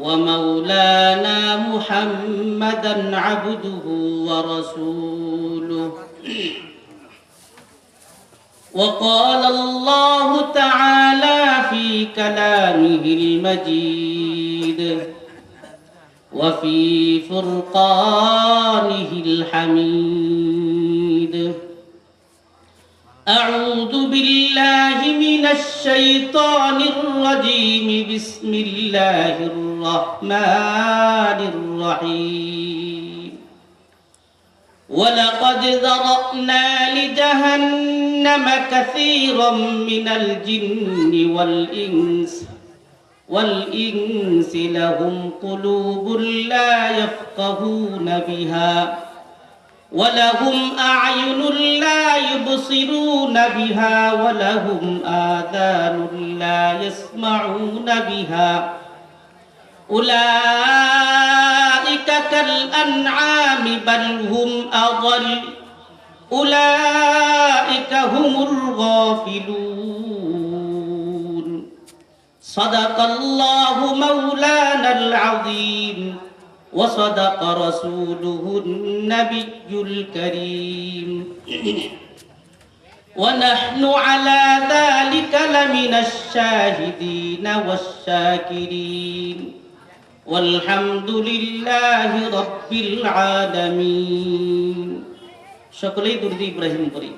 ومولانا محمدا عبده ورسوله. وقال الله تعالى في كلامه المجيد وفي فرقانه الحميد. أعوذ بالله من الشيطان الرجيم. بسم الله الرحمن الرحيم. ولقد ذرأنا لجهنم كثيرا من الجن والإنس والإنس لهم قلوب لا يفقهون بها. ولهم أعين لا يبصرون بها ولهم آذان لا يسمعون بها. أولئك كالأنعام بل هم أضل. أولئك هم الغافلون. صدق الله مولانا العظيم. وصدق رسوله النبي الكريم ونحن على ذلك لمن الشاهدين والشاكرين والحمد لله رب العالمين সকলেই দুরুদ ইব্রাহিম করি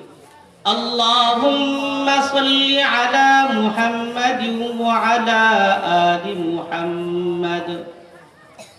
اللهم صل على محمد وعلى آل محمد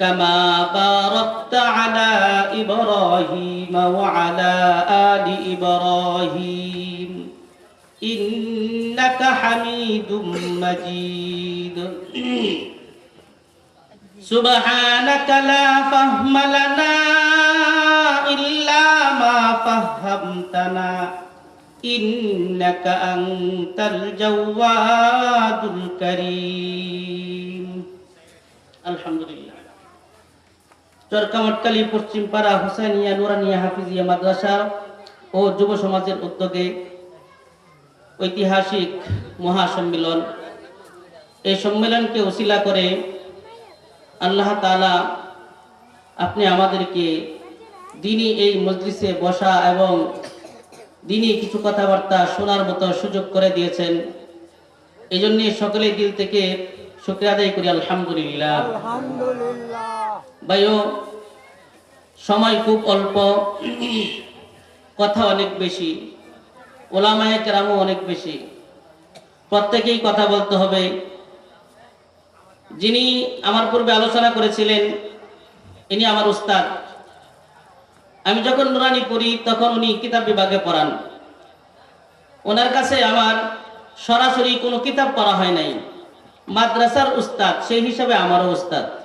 كما باركت على إبراهيم وعلى آل إبراهيم إنك حميد مجيد سبحانك لا فهم لنا إلا ما فهمتنا إنك أنت الجواد الكريم الحمد لله চরকামটকালী পশ্চিম পাড়া হুসাইনিয়া নুরানিয়া হাফিজিয়া মাদ্রাসা ও যুব সমাজের উদ্যোগে ঐতিহাসিক মহাসম্মেলন। এই সম্মেলনকে ওসিলা করে আল্লাহ তালা আপনি আমাদেরকে দিনই এই মজলিসে বসা এবং দিনই কিছু কথাবার্তা শোনার মতো সুযোগ করে দিয়েছেন। এই জন্য সকলেই দিল থেকে শুক্রিয়া আদায় করি। আলহামদুলিল্লাহ। ভাইও, সময় খুব অল্প। কথা অনেক বেশি। ওলামায় কেরামও অনেক বেশি। প্রত্যেকেই কথা বলতে হবে। যিনি আমার পূর্বে আলোচনা করেছিলেন, ইনি আমার উস্তাদ। আমি যখন নুরানি পড়ি, তখন উনি কিতাব বিভাগে পড়ান। ওনার কাছে আমার সরাসরি কোনো কিতাব পড়া হয় নাই। মাদ্রাসার উস্তাদ, সেই হিসাবে আমারও উস্তাদ।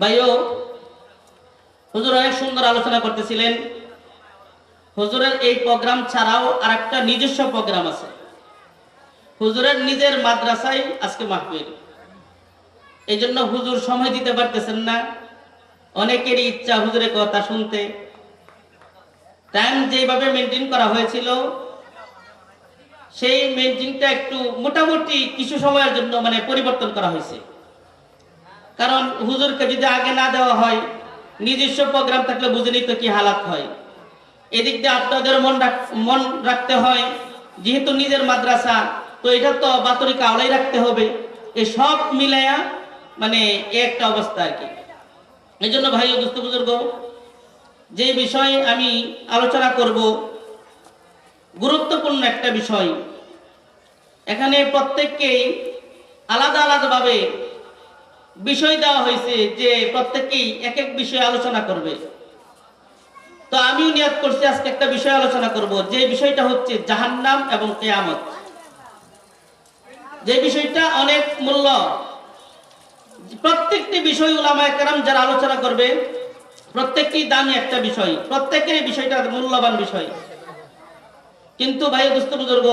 ভাইও, হুজুর অনেক সুন্দর আলোচনা করতেছিলেন। হুজুরের এই প্রোগ্রাম ছাড়াও আর একটা নিজস্ব প্রোগ্রাম আছে। হুজুরের নিজের মাদ্রাসায় আজকে মাহফিল। এই জন্য হুজুর সময় দিতে পারতেছেন না। অনেকেরই ইচ্ছা হুজুরের কথা শুনতে। টাইম যেভাবে মেনটেন করা হয়েছিল, সেই মেনটেনটা একটু মোটামুটি কিছু সময়ের জন্য মানে পরিবর্তন করা হয়েছে। কারণ হুজুরকে যদি আগে না দেওয়া হয়, নিজস্ব প্রোগ্রাম থাকলে বুঝে নিত কি হালাত হয়। এদিক দিয়ে আপনাদের মন মন রাখতে হয়, যেহেতু নিজের মাদ্রাসা, তো এটা তো বাতরি কাওলাই রাখতে হবে। এই সব মিলায়া মানে একটা অবস্থা আর কি। এই জন্য ভাই দুস্থ বুজুর্গ, যে বিষয়ে আমি আলোচনা করব, গুরুত্বপূর্ণ একটা বিষয়। এখানে প্রত্যেককেই আলাদা আলাদাভাবে বিষয় দেওয়া হয়েছে যে প্রত্যেককেই এক এক বিষয়ে আলোচনা করবে। তো আমিও নিয়াদ করছি আজকে একটা বিষয় আলোচনা করব, যে বিষয়টা হচ্ছে জাহান্নাম এবং কেয়ামত। যে বিষয়টা অনেক মূল্য। প্রত্যেকটি বিষয় উলামায়ে কেরাম যারা আলোচনা করবে প্রত্যেকটি দামি একটা বিষয় প্রত্যেকের বিষয়টা মূল্যবান বিষয়। কিন্তু ভাই, দুস্থ বুজুর্গ,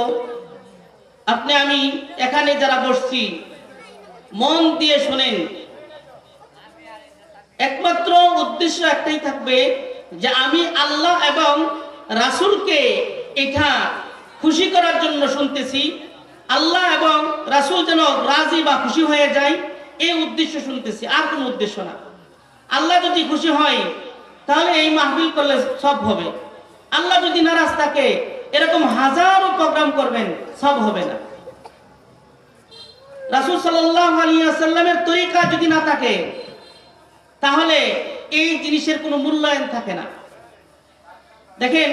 আপনি, আমি এখানে যারা বসছি মন দিয়ে শোনেন। একমাত্র উদ্দেশ্য একটাই থাকবে যে আমি আল্লাহ এবং রাসূলকে এটা খুশি করার জন্য শুনতেছি। আল্লাহ এবং রাসূল যেন রাজি বা খুশি হয়ে যায়, এই উদ্দেশ্য শুনতেছি। আর কোনো উদ্দেশ্য না। আল্লাহ যদি খুশি হয়, তাহলে এই মাহফিল করলে সব হবে। আল্লাহ যদি নারাজ থাকে, এরকম হাজারো প্রোগ্রাম করবেন, সব হবে না। রাসূল সাল্লাল্লাহু আলাইহি ওয়াসাল্লামের তরিকা যদি না থাকে, তাহলে এই জিনিসের কোনো মূল্যায়ন থাকে না। দেখেন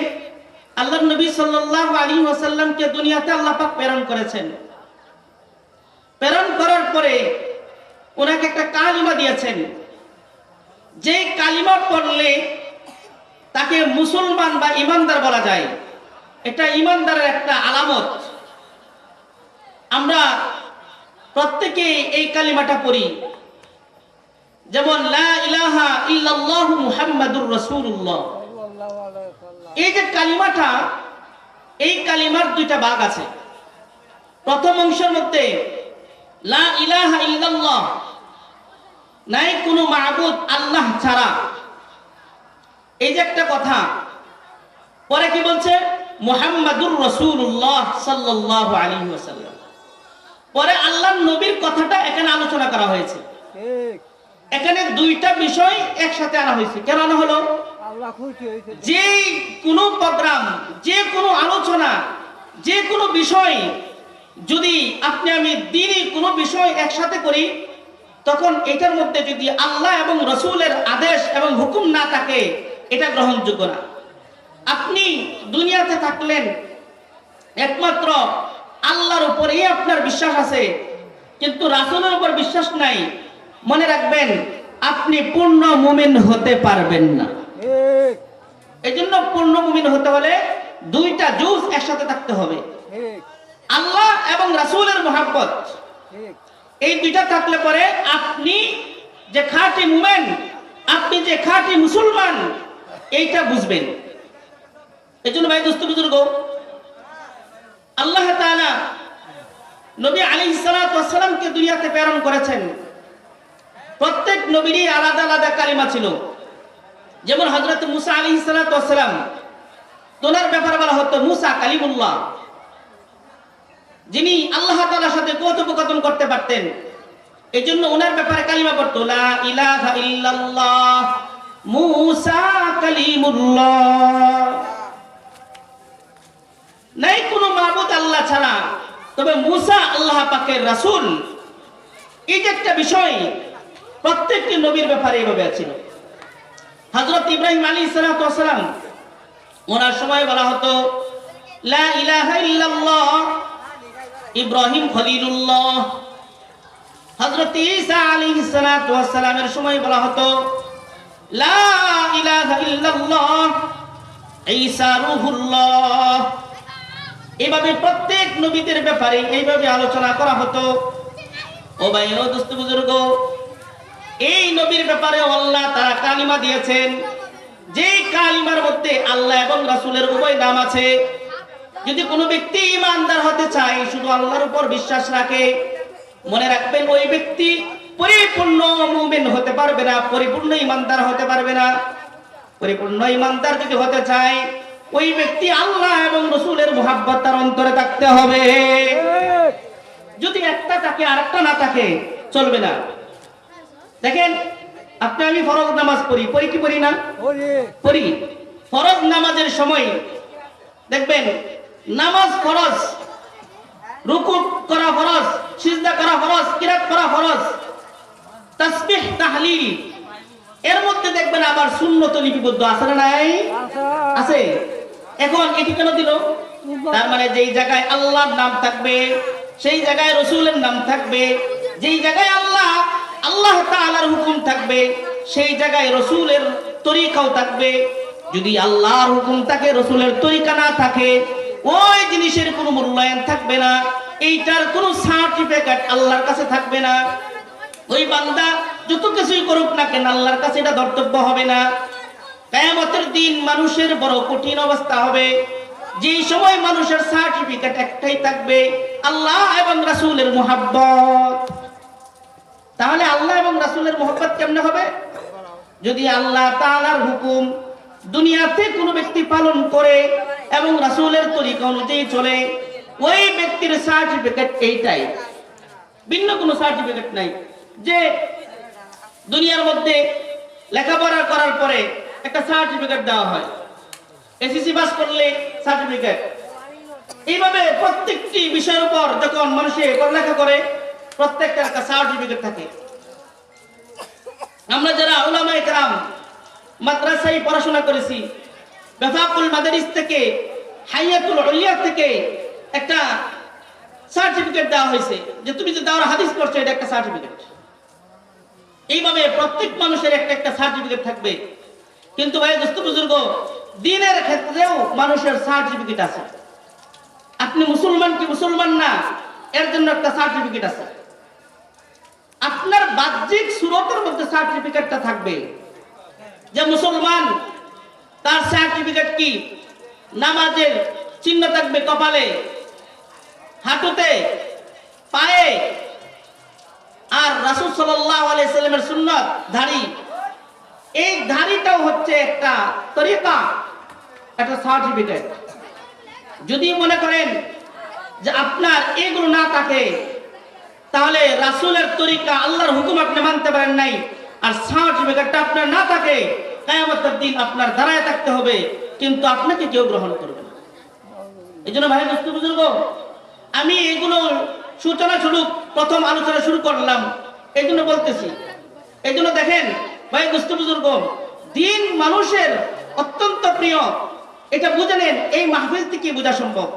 আল্লাহ নবী সাল্লাল্লাহু আলাইহি ওয়াসাল্লামকে দুনিয়াতে আল্লাহ পাক প্রেরণ করেছেন। প্রেরণ করার পরে ওনাকে একটা কালিমা দিয়েছেন। যে কালিমা পড়লে তাকে মুসলমান বা ইমানদার বলা যায়। এটা ইমানদারের একটা আলামত। আমরা প্রত্যেকে এই কালিমাটা পড়ি। যেমন, লা ইলাহা এই যে কালিমাটা, এই কালিমার দুইটা ভাগ আছে। প্রথম অংশের মধ্যে, লা ইলাহা নাই কোনো মাবুদ আল্লাহ ছাড়া। এই যে একটা কথা, পরে কি বলছে? মুহাম্মাদুর রাসূলুল্লাহ সাল্লাল্লাহু আলাইহি ওয়াসাল্লাম। পরে আল্লাহর নবীর কথাটা এখানে আলোচনা করা হয়েছে। এখানে দুইটা বিষয় একসাথে আনা হয়েছে। কেন আনা হলো? আল্লাহ যে কোনো প্রোগ্রাম যে কোনো আলোচনা যে কোনো বিষয় যদি আপনি আমি দিনই কোনো বিষয় একসাথে করি তখন এটার মধ্যে যদি আল্লাহ এবং রসুলের আদেশ এবং হুকুম না থাকে এটা গ্রহণযোগ্য না। আপনি দুনিয়াতে থাকলেন একমাত্র আল্লাহর উপরেই আপনার বিশ্বাস আছে। কিন্তু রাসুলের উপর বিশ্বাস নাই। মনে রাখবেন, আপনি পূর্ণ মুমিন হতে পারবেন না। এই জন্য পূর্ণ মুমিন হতে হলে দুইটা জুজ একসাথে থাকতে হবে। আল্লাহ এবং রাসূলের মহাব্বত। এই দুইটা থাকলে পরে আপনি যে খাঁটি মুমেন, আপনি যে খাঁটি মুসলমান, এইটা বুঝবেন। এই জন্য ভাই, দোস্ত, বুজুর্গ আল্লাহ তাআলা নবী আলাইহিস সালাতু ওয়াস সালামকে দুনিয়াতে প্রেরণ করেছেন। প্রত্যেক নবীরই আলাদা আলাদা কালিমা ছিল। যেমন হযরত মুসা আলাইহিস সালাতু ওয়াস সালাম, তোনার ব্যাপারে বলা হতো মুসা কালিমুল্লাহ। যিনি আল্লাহ তাআলার সাথে কথোপকথন করতে পারতেন। এই জন্য ওনার ব্যাপারে কালিমা পড়তো, লা ইলাহা ইল্লাল্লাহ, মুসা কালিমুল্লাহ। নাই কোনো মাবুদ আল্লাহ ছাড়া। তবে মুসা আল্লাহ পাকের রাসুল। এই যে একটা বিষয়, প্রত্যেকটি নবীর ব্যাপারে এইভাবে আছে হজরত ইব্রাহিম ওয়াস সালাম, ওনার সময় বলা হতো, লা ইব্রাহিম খলিলুল্লাহ। আলাইহিস সালাতু ওয়াস সালামের সময় বলা হতো, লা রূহুল্লাহ। এভাবে প্রত্যেক নবীদের ব্যাপারে এইভাবে আলোচনা করা হতো। ও ভাই ও দোস্ত বুজুর্গ, এই নবীর ব্যাপারে আল্লাহ তারা কালিমা দিয়েছেন। যে কালিমার মধ্যে আল্লাহ এবং রাসূলের উভয় নাম আছে। যদি কোনো ব্যক্তি ইমানদার হতে চায়, শুধু আল্লাহর উপর বিশ্বাস রাখে, মনে রাখবেন ওই ব্যক্তি পরিপূর্ণ মুমিন হতে পারবে না, পরিপূর্ণ ইমানদার হতে পারবে না। পরিপূর্ণ ইমানদার যদি হতে চায় ওই ব্যক্তি আল্লাহ এবং রসুলের মোহাব্বত তার অন্তরে থাকতে হবে। যদি একটা থাকে আর একটা না থাকে চলবে না। দেখেন আপনি আমি ফরজ নামাজ পড়ি পড়ি কি পড়ি না? পড়ি। ফরজ নামাজের সময় দেখবেন নামাজ ফরজ রুকু করা ফরজ সিজদা করা ফরজ কিরাত করা ফরজ তাসবিহ তাহলিল এর মধ্যে দেখবেন আবার শূন্যত লিপিবদ্ধ আছে না নাই? আছে। এখন এটি কেন দিল? তার মানে যেই জায়গায় আল্লাহর নাম থাকবে সেই জায়গায় রসুলের নাম থাকবে যেই জায়গায় আল্লাহ আল্লাহ তাআলার হুকুম থাকবে সেই জায়গায় রসুলের তরিকাও থাকবে। যদি আল্লাহর হুকুম থাকে রসুলের তরিকা না থাকে ওই জিনিসের কোনো মূল্যায়ন থাকবে না। এইটার কোনো সার্টিফিকেট আল্লাহর কাছে থাকবে না। ওই বান্দা যত কিছুই করুক না কেন আল্লাহর কাছে এটা ধর্তব্য হবে না। কেয়ামতের দিন মানুষের বড় কঠিন অবস্থা হবে। যেই সময় মানুষের সার্টিফিকেট একটাই থাকবে, আল্লাহ এবং রাসূলের মোহাব্বত। তাহলে আল্লাহ এবং রাসূলের মোহাব্বত কেমনে হবে? যদি আল্লাহ তালার হুকুম দুনিয়াতে কোনো ব্যক্তি পালন করে এবং রাসূলের তরিকা অনুযায়ী চলে, ওই ব্যক্তির সার্টিফিকেট এইটাই। ভিন্ন কোনো সার্টিফিকেট নাই। যে দুনিয়ার মধ্যে লেখাপড়া করার পরে একটা সার্টিফিকেট দেওয়া হয়। এসিসি পাস করলে সার্টিফিকেট এইভাবে প্রত্যেকটি বিষয়ের উপর যখন মানুষে পড়ালেখা করে প্রত্যেকটা একটা সার্টিফিকেট থাকে। আমরা যারা ওলামায় কালাম মাদ্রাসায় পড়াশোনা করেছি, বেফাকুল মাদারিস থেকে, হাইয়াতুল উলিয়া থেকে একটা সার্টিফিকেট দেওয়া হয়েছে। যে তুমি যে দেওয়ার হাদিস করছ এটা একটা সার্টিফিকেট এইভাবে প্রত্যেক মানুষের একটা একটা সার্টিফিকেট থাকবে। কিন্তু ভাই, দোস্ত বুজুর্গ, দিনের ক্ষেত্রেও মানুষের সার্টিফিকেট আছে। আপনি মুসলমান কি মুসলমান না? এর জন্য একটা সার্টিফিকেট আছে। আপনার বাহ্যিক সুরতের মধ্যে সার্টিফিকেটটা থাকবে। যে মুসলমান, তার সার্টিফিকেট কি? নামাজের চিহ্ন থাকবে কপালে, হাঁটুতে, পায়ে আর রাসূল সাল্লামের সুন্নত দাড়ি এই দাড়িটাও হচ্ছে একটা তরিকা, একটা সার্টিফিকেট যদি মনে করেন যে আপনার এগুলো না থাকে, তাহলে রাসূলের তরিকা আল্লাহর হুকুম আপনি মানতে পারেন নাই, আর সার্টিফিকেটটা আপনার না থাকে, কিয়ামতের দিন আপনার দাঁড়ায় থাকতে হবে, কিন্তু আপনাকে কেউ গ্রহণ করবে না। এই জন্য ভাই, দোস্ত বুজুর্গ, আমি এগুলো সূচনা শুরু প্রথম আলোচনা শুরু করলাম। এই জন্য বলতেছি। এই জন্য দেখেন, ভাই দোস্ত বুজুর্গ, দিন মানুষের অত্যন্ত প্রিয়। এটা বুঝে নেন, এই মাহফিল থেকে বোঝা সম্ভব।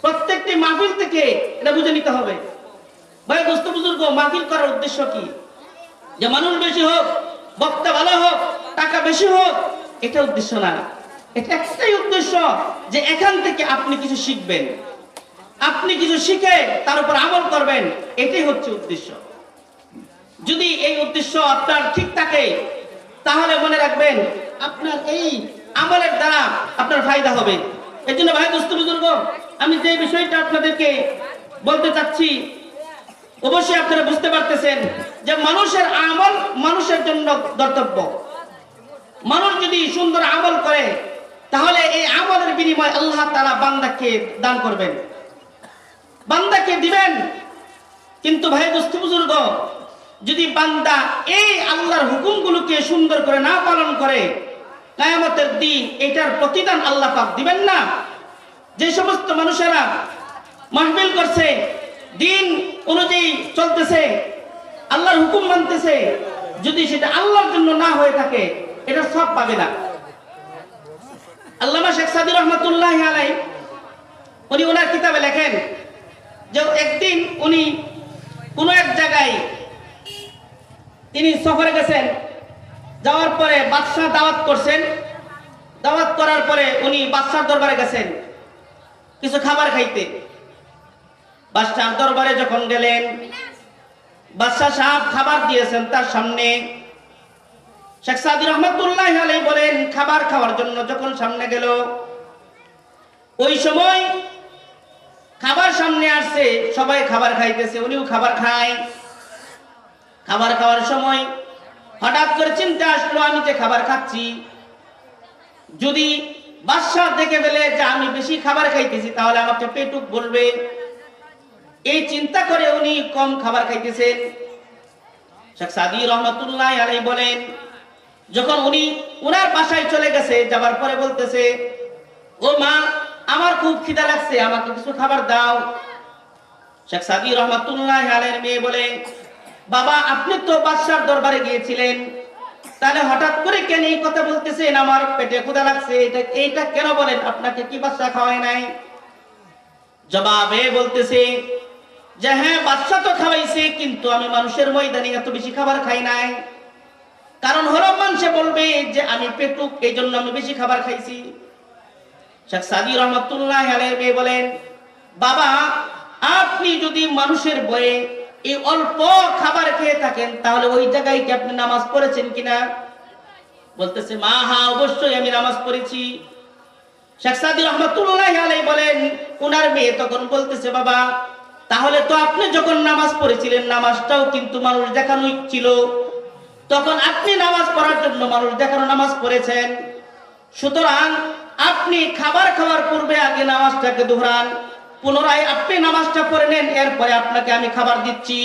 প্রত্যেকটি মাহফিল থেকে এটা বুঝে নিতে হবে। ভাই দোস্ত বুজুর্গ, মাহফিল করার উদ্দেশ্য কি? যে মানুষ বেশি হোক, বক্তা ভালো হোক, টাকা বেশি হোক, এটা উদ্দেশ্য না। এটা একটাই উদ্দেশ্য যে এখান থেকে আপনি কিছু শিখবেন। আপনি কিছু শিখে তার উপর আমল করবেন, এটাই হচ্ছে উদ্দেশ্য। যদি এই উদ্দেশ্য আপনার ঠিক থাকে, তাহলে মনে রাখবেন আপনার এই আমলের দ্বারা আপনার ফায়দা হবে। এই জন্য ভাই, দোস্ত, বুজুর্গ, আমি যে বিষয়টা আপনাদেরকে বলতে চাচ্ছি, অবশ্যই আপনারা বুঝতে পারতেছেন যে মানুষের আমল মানুষের জন্য কর্তব্য। মানুষ যদি সুন্দর আমল করে, তাহলে এই আমলের বিনিময় আল্লাহ তারা বান্দাকে দান করবেন। বান্দাকে দিবেন। কিন্তু ভাই দোস্ত বুজুর্গ, যদি বান্দা এই আল্লাহর হুকুমগুলোকে সুন্দর করে না পালন করে, কায়ামতের দিন এটার প্রতিদান আল্লাহ পাক দিবেন না। যে সমস্ত মানুষেরা মাহবিল করছে, দিন অনুযায়ী চলতেছে, আল্লাহর হুকুম মানতেছে, যদি সেটা আল্লাহর জন্য না হয়ে থাকে, এটা সব পাবে না। আল্লামা শেখ সাদির রহমতুল্লাহ আলাই উনি ওনার কিতাবে লেখেন যে একদিন উনি কোনো এক জায়গায় তিনি সফরে গেছেন, যাওয়ার পরে বাদশাহ দাওয়াত করছেন। দাওয়াত করার পরে উনি বাদশার দরবারে গেছেন কিছু খাবার খাইতে। বাদশার দরবারে যখন গেলেন, বাদশাহ সাহেব খাবার দিয়েছেন তার সামনে। শেখ সাদি রহমতুল্লাহ আলাই বলেন, খাবার খাওয়ার জন্য যখন সামনে গেল, ওই সময় খাবার সামনে আসছে, সবাই খাবার খাইতেছে, উনিও খাবার খায়। খাবার খাওয়ার সময় হঠাৎ করে চিন্তা আসলো, আমি যে খাবার খাচ্ছি। যদি বাদশাহ দেখে ফেলে যে আমি বেশি খাবার খাইতেছি, তাহলে আমাকে পেটুক বলবে। এই চিন্তা করে উনি কম খাবার খাইতেছেন। শেখ সাদি রহমতুল্লাহ আলাই বলেন, যখন উনি উনার বাসায় চলে গেছে, যাবার পরে বলতেছে, ও মা আমার খুব খিদা লাগছে, আমাকে কিছু খাবার দাও। শেখ সাদি রহমতুল্লাহ আলের মেয়ে বলে, বাবা, আপনি তো বাদশার দরবারে গিয়েছিলেন। তাহলে হঠাৎ করে কেন এই কথা বলতেছেন? আমার পেটে ক্ষুধা লাগছে। এটা, এইটা কেন বলেন? আপনাকে কি বাদশা খাওয়ায় নাই? জবাবে বলতেছে, যে হ্যাঁ বাচ্চা তো খাওয়াইছে, কিন্তু আমি মানুষের ময়দানে এত বেশি খাবার খাই নাই। কারণ হলো মানুষে বলবে যে আমি পেটুক এই জন্য আমি বেশি খাবার খাইছি। শেখ সাদি রহমতুল্লাহ আলের মেয়ে বলেন, বাবা, আপনি যদি মানুষের বয়ে এই অল্প খাবার খেয়ে থাকেন, তাহলে ওই জায়গায় কি আপনি নামাজ পড়েছেন কিনা? বলতেছে, মা, হা, অবশ্যই আমি নামাজ পড়েছি। শেখ সাদি রহমতুল্লাহ আলাই বলেন, উনার মেয়ে তখন বলতেছে, বাবা, তাহলে তো আপনি যখন নামাজ পড়েছিলেন, নামাজটাও কিন্তু মানুষ দেখানোই ছিল। তখন আপনি নামাজ পড়ার জন্য মানুষ দেখানো নামাজ পড়েছেন। সুতরাং আপনি খাবার খাওয়ার পূর্বে আগে নামাজটাকে দোহরান পুনরায় আপনি নামাজটা পড়ে নেন এরপরে আপনাকে আমি খাবার দিচ্ছি।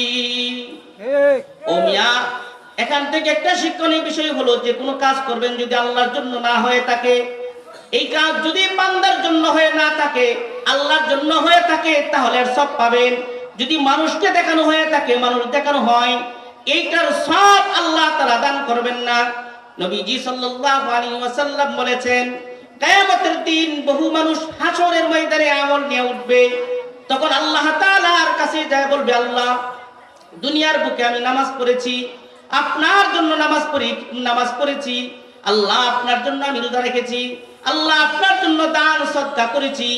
ও মিয়া এখান থেকে একটা শিক্ষণীয় বিষয় হলো যে কোনো কাজ করবেন যদি আল্লাহর জন্য না হয়ে থাকে এই কাজ যদি বান্দার জন্য হয়ে না থাকে আল্লাহর জন্য হয়ে থাকে তাহলে সব পাবেন। যদি মানুষকে দেখানো হয়ে থাকে মানুষ দেখানো হয় এইটার সব আল্লাহ তারা দান করবেন না। নবীজি সাল্লাল্লাহু আলাইহি ওয়াসাল্লাম বলেছেন কিয়ামতের দিন বহু মানুষ হাসরের ময়দানে আমল নিয়ে উঠবে। তখন আল্লাহ তাআলার কাছে যায় বলবে, আল্লাহ, দুনিয়ার বুকে আমি নামাজ পড়েছি, আপনার জন্য নামাজ পড়ি, নামাজ পড়েছি। আল্লাহ, আপনার জন্য আমি রোজা রেখেছি। আল্লাহ, আপনার জন্য দান সদকা করেছি।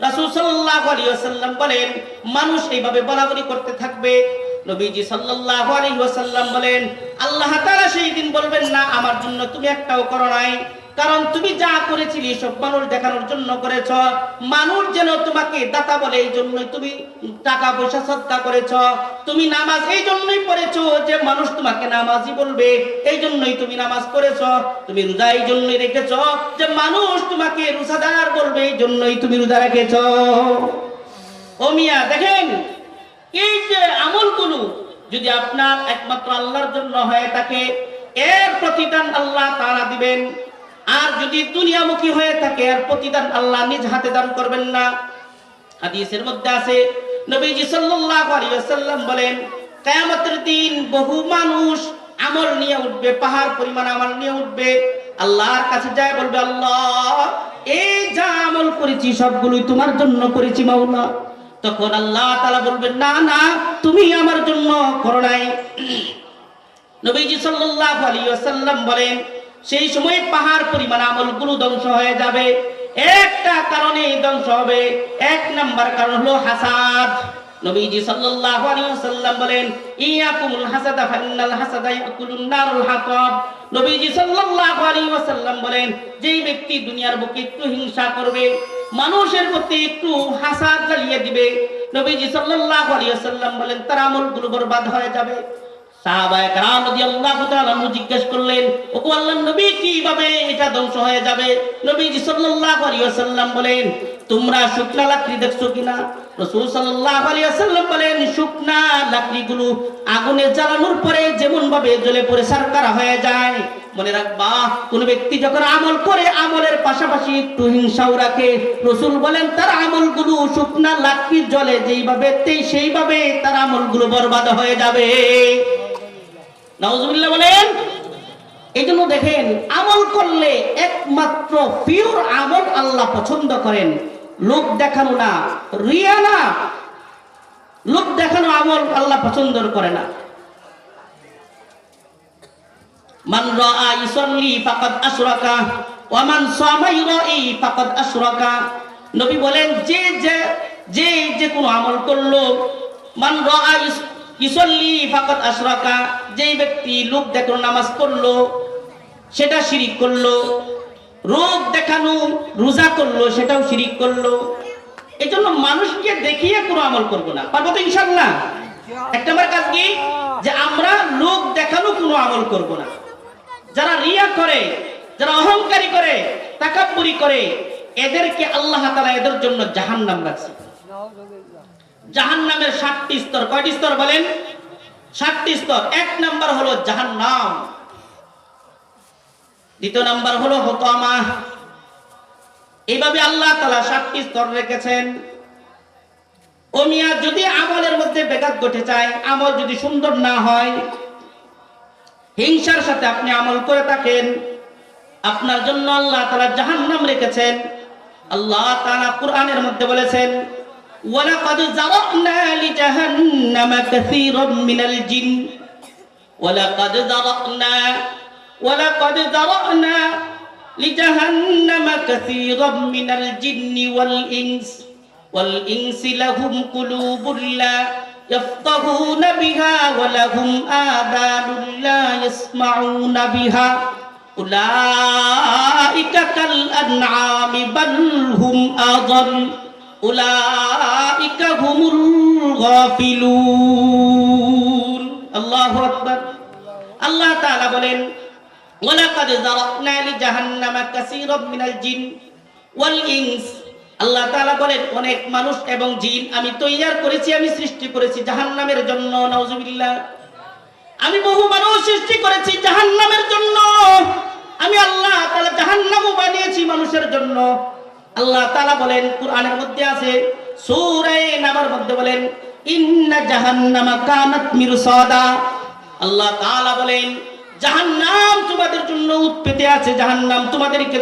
রাসূল সাল্লাল্লাহু আলাইহি ওয়াসাল্লাম বলেন, মানুষ এইভাবে বলাবলি করতে থাকবে। নবীজি সাল্লাল্লাহু আলাইহি ওয়াসাল্লাম বলেন, আল্লাহ তাআলা সেই দিন বলবেন না, আমার জন্য তুমি একটাও করো নাই। কারণ তুমি যা করেছিলি সব মানুষ দেখানোর জন্য করেছ। মানুষ যেন তোমাকে দাতা বলে, এই জন্যই তুমি টাকা পয়সা সৎকা করেছ। তুমি নামাজ এই জন্যই পড়েছ যে মানুষ তোমাকে নামাজি বলবে, এই জন্যই তুমি নামাজ পড়েছ। তুমি রোজা এই জন্যই রেখেছ যে মানুষ তোমাকে রোজাদার বলবে, এই জন্যই তুমি রোজা রেখেছ। ও মিয়া, দেখেন, এই যে আমলগুলো যদি আপনার একমাত্র আল্লাহর জন্য হয়ে থাকে, এর প্রতিদান আল্লাহ তারা দিবেন। আর যদি দুনিয়ামুখী হয়ে থাকে, আর প্রতিদান আল্লাহ নিজ হাতে দান করবেন না। হাদিসের মধ্যে আছে, নবীজি সাল্লাল্লাহু আলাইহি ওয়াসাল্লাম বলেন, কিয়ামতের দিন বহু মানুষ আমল নিয়ে উঠবে, পাহাড় পরিমাণ আমল নিয়ে উঠবে। আল্লাহর কাছে যায় বলবে, আল্লাহ, এই যা আমল করেছি সবগুলোই তোমার জন্য করেছি মাওলা তখন আল্লাহ তাআলা বলবেন, না না, তুমি আমার জন্য করো নাই। নবীজি সাল্লাল্লাহু আলাইহি ওয়াসাল্লাম বলেন সেই সময় পাহাড় পরিমাণ আমলগুলো ধ্বংস হয়ে যাবে। একটা কারণে ধ্বংস হবে। এক নাম্বার কারণ হলো হাসাদ। নবীজি সাল্লাল্লাহু আলাইহি বলেন হাসাদা বলেন, যেই ব্যক্তি দুনিয়ার বুকে একটু হিংসা করবে, মানুষের প্রতি একটু হাসাদ জ্বালিয়ে দিবে। নবীজি সাল্লাল্লাহু আলাইহি বলেন, তার আমলগুলো বরবাদ হয়ে যাবে। আগুনে জ্বালানোর পরে যেমন ভাবে জ্বলে পড়ে সারকারা হয়ে যায়। মনে রাখবা, কোন ব্যক্তি যখন আমল করে, আমলের পাশাপাশি একটু হিংসাও রাখে। রসুল বলেন, তার আমল আমলগুলো শুকনা লাকড়ির জলে যেইভাবে সেইভাবে তার আমলগুলো বরবাদ হয়ে যাবে। নাউজুবিল্লাহ বলেন এই জন্য দেখেন, আমল করলে একমাত্র পিওর আমল আল্লাহ পছন্দ করেন। লোক দেখানো না, রিয়া না। লোক দেখানো আমল আল্লাহ পছন্দ করে না। মান রাআ ইসাল্লি ফাকাদ আশরাকা, ওয়া মান সামা ইরাই ফাকাদ আশরাকা। নবী বলেন, যে যে যে যে কোনো আমল করল, মান রাআ ইসাল্লি ফাকাদ আশরাকা, যেই ব্যক্তি লোক দেখানো নামাজ পড়ল, সেটা শিরিক করল, রোগ দেখানো, রোজা করল, সেটাও শিরিক করল। এই জন্য মানুষকে দেখিয়ে কোনো আমল করব না। পারব তো ইনশাল্লাহ? একটা আমার কাজ কি? যে আমরা লোক দেখানো কোনো আমল করব না। যারা রিয়া করে, যারা অহংকারী করে, তাকাব্বুরি করে, এদেরকে আল্লাহ তাআলা এদের জন্য জাহান্নাম রাখছে। জাহান্নামের সাতটি স্তর। কয়টি স্তর বলেন? সাতটি স্তর। এক নাম্বার হলো জাহান্নাম। দ্বিতীয় নাম্বার হলো হতামা। এইভাবে আল্লাহ তালা সাতটি স্তর রেখেছেন। ও মিয়া যদি আমলের মধ্যে বেঘাত ঘটে যায়, আমল যদি সুন্দর না হয়, হিংসার সাথে আপনি আমল করে থাকেন, আপনার জন্য আল্লাহ তাআলা জাহান্নাম রেখেছেন। আল্লাহ তাআলা কোরআনের মধ্যে বলেছেন ولقد زرعنا لجهنم كثيرا من الجن. ولقد زرعنا ولقد زرعنا لجهنم كثيرا من الجن والإنس. والإنس لهم قلوب لا يفقهون بها ولهم آذان لا يسمعون بها. أولئك كالأنعام بل هم أضل. আল্লাহ বলেন মিনাল জিন ওয়াল আল্লাহ তাআলা বলেন, অনেক মানুষ এবং জিন আমি তৈয়ার করেছি, আমি সৃষ্টি করেছি জাহান্নামের জন্য, নাউজুবিল্লাহ। আমি বহু মানুষ সৃষ্টি করেছি জাহান্নামের জন্য। আমি আল্লাহ তাআলা জাহান্নামও বানিয়েছি মানুষের জন্য। আল্লাহ তাআলা বলেন, কোরআনের মধ্যে আছে সূরা নামার মধ্যে বলেন, ইন্না জাহান্নামা কানাত আল্লাহ বলেন তোমাদের জন্য আছে তোমাদেরকে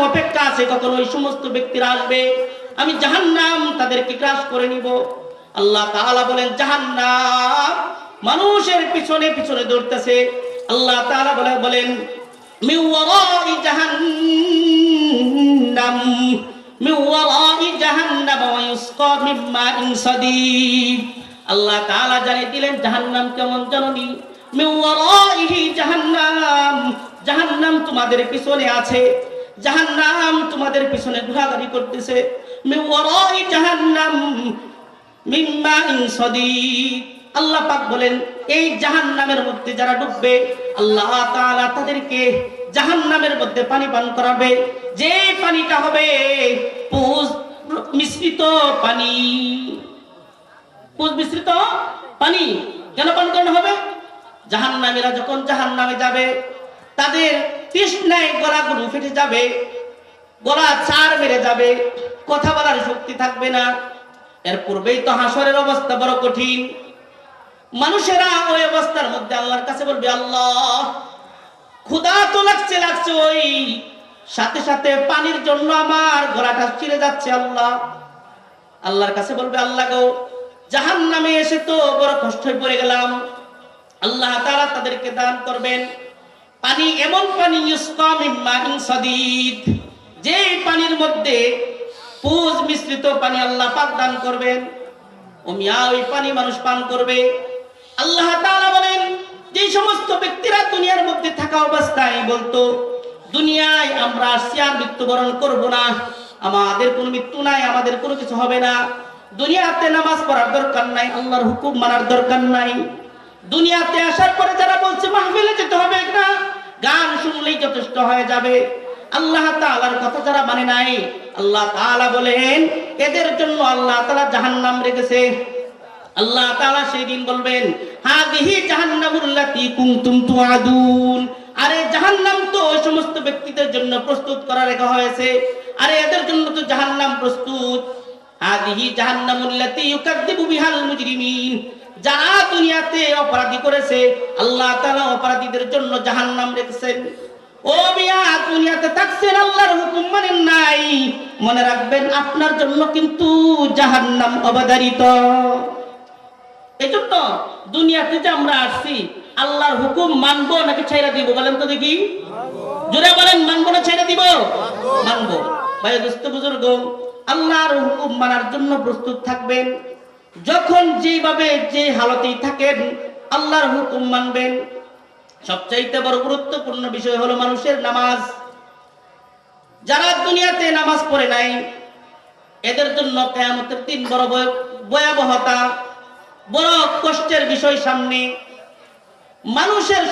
অপেক্ষা আছে ওই সমস্ত ব্যক্তিরা আসবে। আমি তাদেরকে গ্রাস করে নিব। আল্লাহ তাআলা বলেন, জাহান্নাম মানুষের পিছনে পিছনে দৌড়তেছে। আল্লাহ তাআলা বলে বলেন মিন ওয়ারাই জাহান্নাম ওয়া ইউসকা মিন মাইন সাদীদ। আল্লাহ তাআলা জানিয়ে দিলেন, জাহান্নাম কেমন জাননি মিন ওয়ারাইহি জাহান্নাম। জাহান্নাম তোমাদের পিছনে আছে। জাহান্নাম তোমাদের পিছনে ঘোরাঘুরি করতেছে। মিন ওয়ারাই জাহান্নাম মিম্মা ইনসাদিদ আল্লাহ পাক বলেন, এই জাহান্নামের মধ্যে যারা ডুববে, আল্লাহ তাআলা তাদেরকে জাহান্নামের মধ্যে পানি পান করাবে। যে পানিটা হবে মিশ্রিত পানি। মিশ্রিত পানি কেন পান করানো হবে? জাহান্নামীরা যখন জাহান্নামে যাবে, তাদের তৃষ্ণায় গলাগুলো ফেটে যাবে, গলা চার মেরে যাবে, কথা বলার শক্তি থাকবে না। এর পূর্বেই তো হাসরের অবস্থা বড় কঠিন। মানুষেরা ওই অবস্থার মধ্যে আল্লাহর কাছে বলবে, আল্লাহ ক্ষুধা তো লাগছে লাগছে ওই। সাথে সাথে পানির জন্য আমার গলাটা চিরে যাচ্ছে আল্লাহ। আল্লাহর কাছে বলবে, আল্লাহ গো জাহান নামে এসে তো বড় কষ্ট পড়ে গেলাম। আল্লাহ তারা তাদেরকে দান করবেন। পানি এমন পানি যে পানির মধ্যে পুজ মিশ্রিত পানি আল্লাহ পাক দান করবেন। ও মিয়া, ওই পানি মানুষ পান করবে। আল্লাহ তাআলা বলেন যে সমস্ত ব্যক্তিরা দুনিয়ার মধ্যে থাকা অবস্থায় বলতো, দুনিয়ায় আমরা আসছি মৃত্যুবরণ করব না। আমাদের কোনো মৃত্যু নাই, আমাদের কোনো কিছু হবে না। দুনিয়াতে নামাজ পড়ার দরকার নাই, আল্লাহর হুকুম মানার দরকার নাই। দুনিয়াতে আসার পরে যারা বলছে, মাহফিলে যেতে হবে না, গান শুনলেই যথেষ্ট হয়ে যাবে। আল্লাহ তাআলার কথা যারা মানে নাই, আল্লাহ তাআলা বলেন, এদের জন্য আল্লাহ তাআলা জাহান্নাম রেখেছে। আল্লাহ তাআলা সেই দিন বলবেন হাদিহি জাহান্নামুল্লাতি কুনতুম তুআদুন। আরে জাহান্নাম তো ওই সমস্ত ব্যক্তিদের জন্য প্রস্তুত করা রেখা হয়েছে। আরে এদের জন্য তো জাহান্নাম প্রস্তুত। হাদিহি জাহান্নামুল্লাতি ইউকাদ্দিবু বিহাল মুজরিমিন। যারা দুনিয়াতে অপরাধী করেছে, আল্লাহ তাআলা অপরাধীদের জন্য জাহান্নাম রেখেছেন। ও মিয়া, দুনিয়াতে থাকছেন আল্লাহর হুকুম মানেন নাই। মনে রাখবেন, আপনার জন্য কিন্তু জাহান্নাম অবধারিত। এই জন্য দুনিয়াতে যে আমরা আসছি আল্লাহর হুকুম মানবো নাকি ছাইরা দিব? বলেন তো দেখি। জোরে বলেন, মানবো না দিব? মানবো। ভাই দোস্ত বুজুর্গ, আল্লাহর হুকুম মানার জন্য প্রস্তুত থাকবেন। যখন যেভাবে যে হালতেই থাকেন, আল্লাহর হুকুম মানবেন। সবচাইতে বড় গুরুত্বপূর্ণ বিষয় হলো মানুষের নামাজ। যারা দুনিয়াতে নামাজ পড়ে নাই, এদের জন্য কেয়ামতের তিন বড় ভয়- ভয়াবহতা। বড় কষ্টের বিষয় সামনে। মানুষের